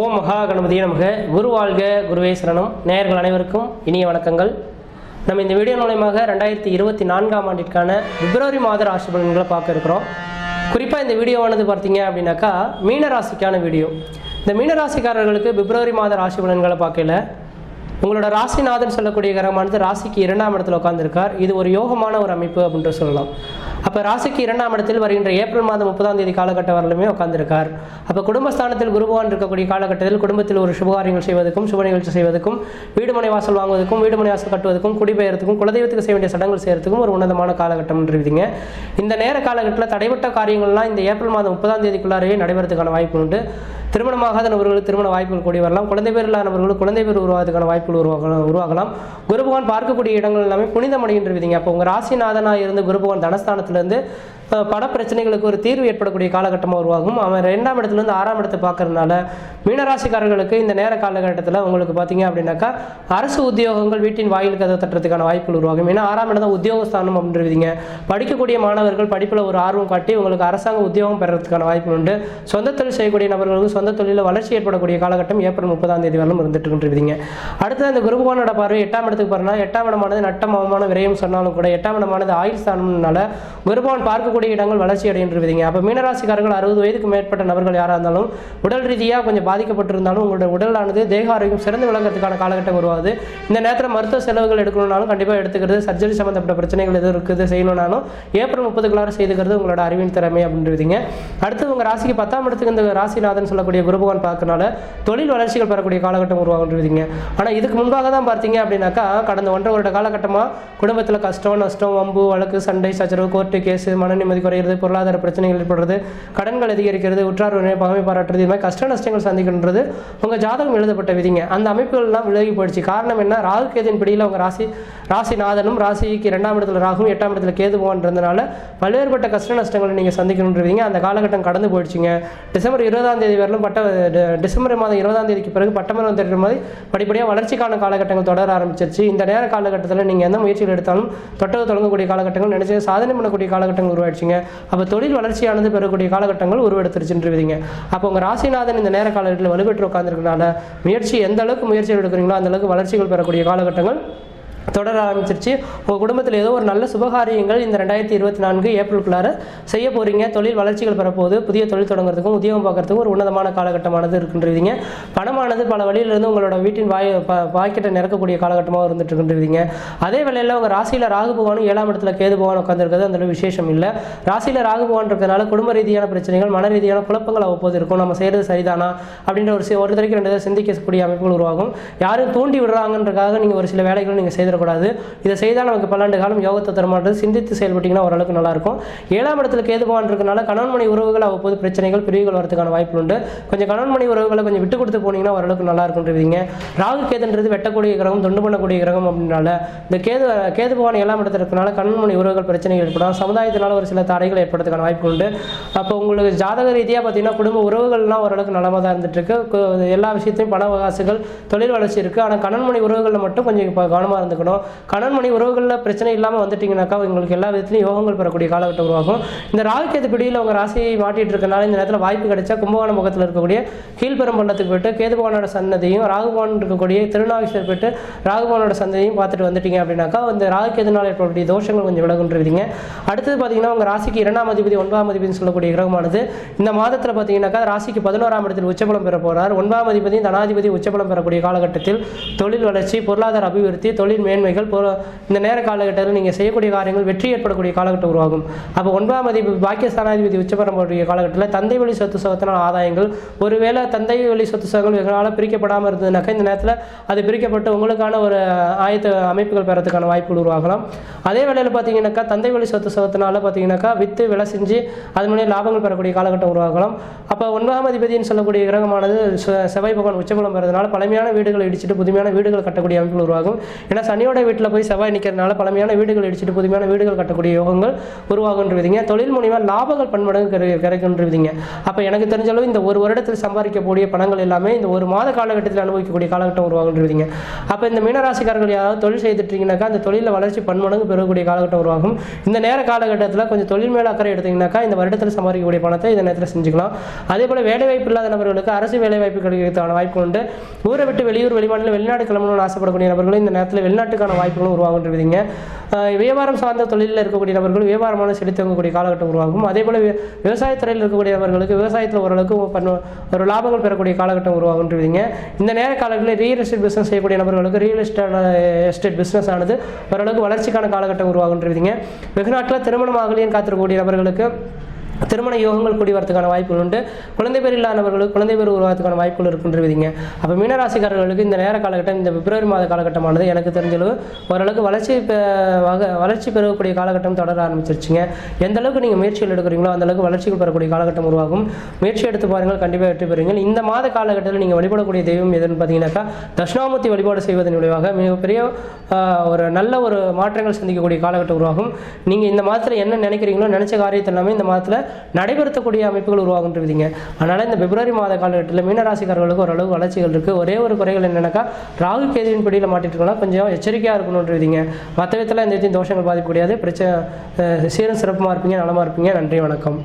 ஓம் மகா கணபதி நமக்கு குரு வாழ்க. குருவே சரணம். நேயர்கள் அனைவருக்கும் இனிய வணக்கங்கள். நம்ம இந்த வீடியோ மூலயமாக ரெண்டாயிரத்தி இருபத்தி நான்காம் ஆண்டிற்கான பிப்ரவரி மாத ராசி பலன்களை பார்க்க இருக்கிறோம். குறிப்பாக இந்த வீடியோவானது பார்த்தீங்க அப்படின்னாக்கா மீன ராசிக்கான வீடியோ. இந்த மீன ராசிக்காரர்களுக்கு பிப்ரவரி மாத ராசி பலன்களை பார்க்கல. உங்களோட ராசிநாதன் சொல்லக்கூடிய கிரகமானது ராசிக்கு இரண்டாம் இடத்துல உட்காந்துருக்கார் இது ஒரு யோகமான ஒரு அமைப்பு அப்படின்ற சொல்லலாம். அப்போ ராசிக்கு இரண்டாம் இடத்தில் வருகின்ற ஏப்ரல் மாதம் முப்பதாம் தேதி காலகட்டம் வரலுமே உட்காந்துருக்கார் அப்போ குடும்பஸ்தானத்தில் குருபவான் இருக்கக்கூடிய காலகட்டத்தில் குடும்பத்தில் ஒரு சுபகாரியங்கள் செய்வதற்கும் சுப நிகழ்ச்சி செய்வதற்கும் வீடுமனை வாசல் வாங்குவதற்கும் வீடுமனை வாசல் கட்டுவதற்கும் குடிபெயர்த்துக்கும் குலதெய்வத்துக்கு செய்ய வேண்டிய சடங்குகள் செய்யறதுக்கும் ஒரு உன்னதமான காலகட்டம் இருக்குதுங்க இந்த நேர காலகட்டத்தில் தடைப்பட்ட காரியங்கள்லாம் இந்த ஏப்ரல் மாதம் முப்பதாம் தேதிக்குள்ளாரையே நடைபெறதுக்கான வாய்ப்பு உண்டு. திருமணமாகாத நபர்களுக்கு திருமண வாய்ப்புகள் கூடி வரலாம். குழந்தை பேர் இல்லாதவர்களுக்கு குழந்தை பேர் உருவாவதுக்கான வாய்ப்புகள் உருவாகலாம் உருவாகலாம். குரு பகவான் பார்க்கக்கூடிய இடங்கள் எல்லாமே புனிதமடைகின்ற விதிங்க. அப்போ உங்கள் ராசிநாதனாக இருந்து குரு பகவான் தனஸ்தானத்திலிருந்து பட பிரச்சனைகளுக்கு ஒரு தீர்வு ஏற்படக்கூடிய காலகட்டமாக உருவாகும். அவன் ரெண்டாம் இடத்துலேருந்து ஆறாம் இடத்தை பார்க்கறதுனால மீனராசிக்காரர்களுக்கு இந்த நேர காலகட்டத்தில் உங்களுக்கு பார்த்தீங்க அப்படின்னாக்கா அரசு உத்தியோகங்கள் வீட்டின் வாயில் கதை தட்டுறதுக்கான வாய்ப்புகள் உருவாகும். ஏன்னா ஆறாம் இடம் தான் உத்தியோகஸ்தானம் அப்படின்றீங்க படிக்கக்கூடிய மாணவர்கள் படிப்பில் ஒரு ஆர்வம் காட்டி உங்களுக்கு அரசாங்க உத்தியோகம் பெறறதுக்கான வாய்ப்பு உண்டு. சொந்த தொழில் செய்யக்கூடிய நபர்களுக்கு சொந்த தொழிலில் வளர்ச்சி ஏற்படக்கூடிய காலகட்டம் ஏப்ரல் முப்பதாம் தேதி வரலும் இருந்துட்டு இருக்கின்றீங்க அடுத்தது அந்த குருபகவானோட பார்வை எட்டாம் இடத்துக்கு பாருன்னா எட்டாம் இடமானது நட்டம் அவமான விரயம் சொன்னாலும் கூட எட்டாம் இடமானது ஆயுள் ஸ்தானம்னால குருபகவான் பார்க்கக்கூடிய இடங்கள் வளர்ச்சி அடைகின்றீங்க அப்போ மீனராசிக்காரர்கள் அறுபது வயதுக்கு மேற்பட்ட நபர்கள் யாராக இருந்தாலும் உடல் ரீதியாக கொஞ்சம் பாதிக்கப்பட்டிருந்தாலும் உங்களோட உடலானது தேக ஆரோக்கியம் சிறந்து விளங்குறதுக்கான காலகட்டம் உருவாகுது. இந்த நேரத்தில் மருத்துவ செலவுகள் எடுக்கணும்னாலும் கண்டிப்பாக எடுத்துக்கிறது. சர்ஜரி சம்மந்தப்பட்ட பிரச்சனைகள் எதுவும் இருக்குது செய்யணும்னாலும் ஏப்ரல் முப்பதுக்குள்ளார செய்துக்கிறது உங்களோட அறிவின் திறமை அப்படின்றதுங்க அடுத்து உங்கள் ராசிக்கு பத்தாம் இடத்துக்கு இந்த ராசிநாதன் சொல்லக்கூடிய குரு பகவான் பார்க்கறனால தொழில் வளர்ச்சிகள் பெறக்கூடிய காலகட்டம் உருவாகுன்றீங்க. ஆனால் இதுக்கு முன்பாக தான் பார்த்தீங்க அப்படின்னாக்கா கடந்த ஒன்றரை வருட காலகட்டமாக குடும்பத்தில் கஷ்டம் நஷ்டம் வம்பு வழக்கு சண்டை சச்சரவு கோர்ட்டு கேஸு மன நிம்மதி குறையிறது பொருளாதார பிரச்சனைகள் ஏற்படுறது கடன்கள் அதிகரிக்கிறது உற்றார் உறவினர் பகமை பாராட்டுறது இது மாதிரி கஷ்ட நஷ்டங்கள் சந்திக்கின்றது உங்கள் ஜாதகம் எழுதப்பட்ட விதிங்க. அந்த அமைப்புகள்லாம் விலகி போயிடுச்சு. காரணம் என்ன? ராகு கேதின் பிடியில் உங்கள் ராசி ராசிநாதனும் ராசிக்கு இரண்டாம் இடத்துல ராகும் எட்டாம் இடத்துல கேது போன்றதுனால பல்வேறுபட்ட கஷ்ட நஷ்டங்களை நீங்கள் சந்திக்கணுன்றீங்க. அந்த காலகட்டம் கடந்து போயிடுச்சுங்க. டிசம்பர் இருபதாம் தேதி வரலும் பட்ட டிசம்பர் மாதம் இருபதாம் தேதிக்கு பிறகு பட்டமரம் தெரிகிற மாதிரி படிப்படியாக வளர்ச்சிக்கான காலகட்டங்கள் தொடர ஆரம்பிச்சிருச்சு. இந்த நேர காலகட்டத்தில் நீங்கள் எந்த முயற்சிகள் எடுத்தாலும் தொட்டது தொடங்கக்கூடிய காலகட்டங்கள் நினைச்சு சாதனை பண்ணக்கூடிய காலகட்டங்கள் உருவாயிடுச்சுங்க. அப்போ தொழில் வளர்ச்சியானது பெறக்கூடிய காலகட்டங்கள் உருவெடுத்துருச்சுன்றீங்க அப்போ உங்கள் ராசிநாதன் இந்த நேர காலகட்டத்தில் வலுப்பெற்று உட்காந்துருக்கனால முயற்சி எந்த அளவுக்கு முயற்சிகள் எடுக்கிறீங்களோ அந்த அளவுக்கு வளர்ச்சிகள் பெறக்கூடிய காலகட்டங்கள் தொடர ஆரம்பிச்சிருச்சு. உங்கள் குடும்பத்தில் ஏதோ ஒரு நல்ல சுபகாரியங்கள் இந்த ரெண்டாயிரத்தி இருபத்தி நான்கு ஏப்ரலுக்குள்ளார செய்ய போகிறீங்க தொழில் வளர்ச்சிகள் பெறப்போகுது புதிய தொழில் தொடங்குறதுக்கும் உத்தியோகம் பார்க்குறதுக்கும் ஒரு உன்னதமான காலகட்டமானது இருக்குன்றீங்க பணமானது பல வழியிலிருந்து உங்களோட வீட்டின் வாய் ப பாக்கெட்டை நிரக்கக்கூடிய காலகட்டமாக இருந்துட்டு இருக்கின்றீங்க அதே வேளையில் உங்கள் ராசியில் ராகு பகவானும் ஏழாம் இடத்துல கேது பகவான் உட்காந்துருக்கிறது அந்த விசேஷம் இல்லை. ராசியில் ராகு பகவான் இருக்கிறதுனால குடும்ப ரீதியான பிரச்சனைகள் மன ரீதியான குழப்பங்கள் அவ்வப்போது இருக்கும். நம்ம செய்கிறது சரிதானா? அப்படின்ற ஒரு ஒரு தடவைக்கு ரெண்டு தடவை சிந்திக்கக்கூடிய அமைப்புகள் உருவாகும். யாரும் தூண்டி விடுறாங்கன்றக்காக நீங்கள் ஒரு சில வேலைகள் நீங்கள் செய்து செய்திடக்கூடாது இதை செய்தால் நமக்கு பல்லாண்டு காலம் யோகத்தை தரமாட்டது சிந்தித்து செயல்பட்டீங்கன்னா ஓரளவுக்கு நல்லாயிருக்கும். ஏழாம் இடத்துல கேது பகவான் இருக்கனால கணவன் மணி உறவுகள் அவ்வப்போது பிரச்சனைகள் பிரிவுகள் வரதுக்கான வாய்ப்பு உண்டு. கொஞ்சம் கணவன் மணி உறவுகளை கொஞ்சம் விட்டு கொடுத்து போனீங்கன்னா ஓரளவுக்கு நல்லா இருக்குன்றீங்க ராகு கேதுன்றது வெட்டக்கூடிய கிரகம் தொண்டு பண்ணக்கூடிய கிரகம் அப்படின்னால இந்த கேது கேது பகவான் ஏழாம் இடத்துல இருக்கனால கணவன் மணி உறவுகள் பிரச்சனைகள் ஏற்படும் சமுதாயத்தினால ஒரு சில தடைகள் ஏற்படுறதுக்கான வாய்ப்பு உண்டு. அப்போ உங்களுக்கு ஜாதக ரீதியாக பார்த்தீங்கன்னா குடும்ப உறவுகள்லாம் ஓரளவுக்கு நலமாக தான் இருந்துட்டுருக்கு. எல்லா விஷயத்தையும் பண அவகாசங்கள் தொழில் வளர்ச்சி இருக்குது ஆனால் கணவன்மணி உறவுகளில் மட்டும் கொஞ்சம் இப்போ கவனமாக இருந்துக்கணும். கணவன்மணி உறவுகளில் பிரச்சனை இல்லாமல் வந்துட்டீங்கன்னாக்கா உங்களுக்கு எல்லா விதத்துலையும் யோகங்கள் பெறக்கூடிய காலகட்டம் உருவாகும். இந்த ராகுக்கேது பிடியில் உங்கள் ராசியை மாட்டிட்டு இருக்கனால இந்த நேரத்தில் வாய்ப்பு கிடைச்சா கும்பகோணம் முகத்தில் இருக்கக்கூடிய கீழ்பெரும்பள்ளத்துக்கு போயிட்டு கேதுபகவானோட சன்னதியும் ராகுபவன் இருக்கக்கூடிய திருநாகேஸ்வர் போயிட்டு ராகுபவனோட சந்ததியும் பார்த்துட்டு வந்துட்டீங்க அப்படின்னாக்கா இந்த ராகுகேதுனால் ஏற்படக்கூடிய தோஷங்கள் கொஞ்சம் விலகுன்றிருக்கீங்க அடுத்தது பார்த்தீங்கன்னா உங்கள் ராசிக்கு இரண்டாம் அதிபதி ஒன்பதாம் அதிபதினு சொல்லக்கூடிய கிரகமானது. இந்த மாதத்தில் பார்த்தீங்கன்னாக்கா ராசிக்கு பதினோராம் இடத்தில் உச்சபலம் பெற போறார் ஒன்பதாம் அதிபதி தனாதிபதி உச்சபலம் பெறக்கூடிய காலகட்டத்தில் தொழில் வளர்ச்சி பொருளாதார அபிவிருத்தி தொழில் மேன்மைகள் பொரு- இந்த நேர காலகட்டத்தில் நீங்கள் செய்யக்கூடிய காரியங்கள் வெற்றி ஏற்படக்கூடிய காலகட்டம் உருவாகும். அப்போ ஒன்பதாம் அதிபதி பாக்கியஸ்தானாதிபதி உச்சபலம் காலகட்டத்தில் தந்தை வழி சொத்து சுகத்தினால் ஆதாயங்கள் ஒருவேளை தந்தை வழி சொத்து சுகங்கள் வெகுநாள பிரிக்கப்படாமல் இருந்ததுனாக்கா இந்த நேரத்தில் அது பிரிக்கப்பட்டு உங்களுக்கான ஒரு ஆயத்த அமைப்புகள் பெறத்துக்கான வாய்ப்புகள் உருவாகலாம். அதே வேளையில் பார்த்தீங்கன்னாக்கா தந்தை வழி சொத்து சுகத்தினால பார்த்தீங்கன்னாக்கா வித்து விலை செஞ்சு அது மூலியம் லாபங்கள் பெறக்கூடிய காலகட்டம் உருவாகலாம். அப்போ ஒன்பதாம் அதிபதினு சொல்லக்கூடிய கிரகமானது செவ்வாய் பகவான் உச்சபலம் பெறதுனால பழமையான வீடுகளை இடிச்சிட்டு புதுமையான வீடுகள் கட்டக்கூடிய அமைப்புகள் உருவாகும். ஏன்னா சனி சனியோட வீட்டில் போய் செவ்வாய் நிற்கிறதுனால பழமையான வீடுகள் இடிச்சிட்டு புதுமையான வீடுகள் கட்டக்கூடிய யோகங்கள் உருவாகுன்றவிதிங்க தொழில் மூலிமா லாபங்கள் பன்மடங்கு கிடை- கிடைக்குன்றவிதிங்க அப்போ எனக்கு தெரிஞ்ச அளவு இந்த ஒரு வருடத்தில் சம்பாதிக்கக்கூடிய பணங்கள் எல்லாமே இந்த ஒரு மாத காலகட்டத்தில் அனுபவிக்கக்கூடிய காலகட்டம் உருவாகுன்றவிதிங்க அப்போ இந்த மீனராசிக்காரர்கள் யாராவது தொழில் செய்துட்டீங்கன்னாக்கா அந்த தொழிலில் வளர்ச்சி பன்மடங்கு பெறக்கூடிய காலகட்டம் உருவாகும். இந்த நேர காலகட்டத்தில் கொஞ்சம் தொழில் மேல அக்கறை எடுத்தீங்கன்னாக்கா இந்த வருடத்தில் சம்பாதிக்கக்கூடிய பணத்தை இந்த நேரத்தில் செஞ்சுக்கலாம். அதே போல் வேலை வாய்ப்பு இல்லாத நபர்களுக்கு அரசு வேலை வாய்ப்பு கிடைக்கிறதுக்கான வாய்ப்பு உண்டு ஊரை விட்டு வெளியூர் வெளிமாநில வெளிநாடு கிளம்பணும்னு ஆசைப்படக்கூடிய நபர்களும் இந்த நேரத்தில் வெளிநாட்டு வெளிநாட்டுக்கான வாய்ப்புகளும் உருவாகுன்றதுங்க வியாபாரம் சார்ந்த தொழிலில் இருக்கக்கூடிய நபர்கள் வியாபாரமான செலுத்தக்கூடிய காலகட்டம் உருவாகும். அதே போல் விவசாயத்துறையில் இருக்கக்கூடிய நபர்களுக்கு விவசாயத்தில் ஓரளவுக்கு பண்ண ஒரு லாபங்கள் பெறக்கூடிய காலகட்டம் உருவாகுன்றதுங்க இந்த நேர காலங்களில் ரியல் எஸ்டேட் பிஸ்னஸ் செய்யக்கூடிய நபர்களுக்கு ரியல் எஸ்டேட் எஸ்டேட் பிஸ்னஸ் ஆனது ஓரளவுக்கு வளர்ச்சிக்கான காலகட்டம் உருவாகுன்றதுங்க வெகுநாட்டில் திருமணம் ஆகலையும் காத்திருக்கக்கூடிய நபர்களுக்கு திருமண யோகங்கள் கூடி வரதுக்கான வாய்ப்புகள் உண்டு. குழந்தை பேர் இல்லாதவர்களுக்கு குழந்தை பேர் உருவாகிறதுக்கான வாய்ப்புகள் இருக்குன்றவிதிங்க அப்போ மீனராசிக்காரர்களுக்கு இந்த நேர காலகட்டம் இந்த பிப்ரவரி மாத காலகட்டமானது எனக்கு தெரிஞ்சளவு ஓரளவுக்கு வளர்ச்சி பெ- வக- வளர்ச்சி பெறக்கூடிய காலகட்டம் தொடர ஆரம்பிச்சிருச்சுங்க. எந்த அளவுக்கு நீங்கள் முயற்சிகள் எடுக்கிறீங்களோ அந்த அளவுக்கு வளர்ச்சிகள் பெறக்கூடிய காலகட்டம் உருவாகும். முயற்சி எடுத்து பாருங்கள் கண்டிப்பாக வெற்றி பெறுவீங்க இந்த மாத காலகட்டத்தில் நீங்கள் வழிபடக்கூடிய தெய்வம் எதுன்னு பார்த்தீங்கன்னாக்கா தட்சிணாமூர்த்தி வழிபாடு செய்வதன் விளைவாக மிகப்பெரிய ஒரு நல்ல ஒரு மாற்றங்கள் சந்திக்கக்கூடிய காலகட்டம் உருவாகும். நீங்கள் இந்த மாதத்தில் என்ன நினைக்கிறீங்களோ நினைச்ச காரியத்தை எல்லாமே இந்த மாதத்தில் நடைபெறுத்தக்கூடிய அமைப்புகள் உருவாகுன்றவிதிங்க அதனால் இந்த பிப்ரவரி மாத காலகட்டத்தில் மீனராசிக்காரர்களுக்கு ஓரளவு வளர்ச்சிகள் இருக்குது ஒரே ஒரு குறைகள் என்னன்னாக்கா ராகு கேதுவின் பிடியில் மாட்டிட்டு கொஞ்சம் எச்சரிக்கையாக இருக்கணுன்றவிதிங்க மற்ற விதத்தில் இந்த விதத்தையும் தோஷங்கள் பாதிக்க முடியாது பிரச்சனை அஹ், சீரும் சிறப்புமாக இருப்பீங்க நலமாக இருப்பீங்க. நன்றி வணக்கம்.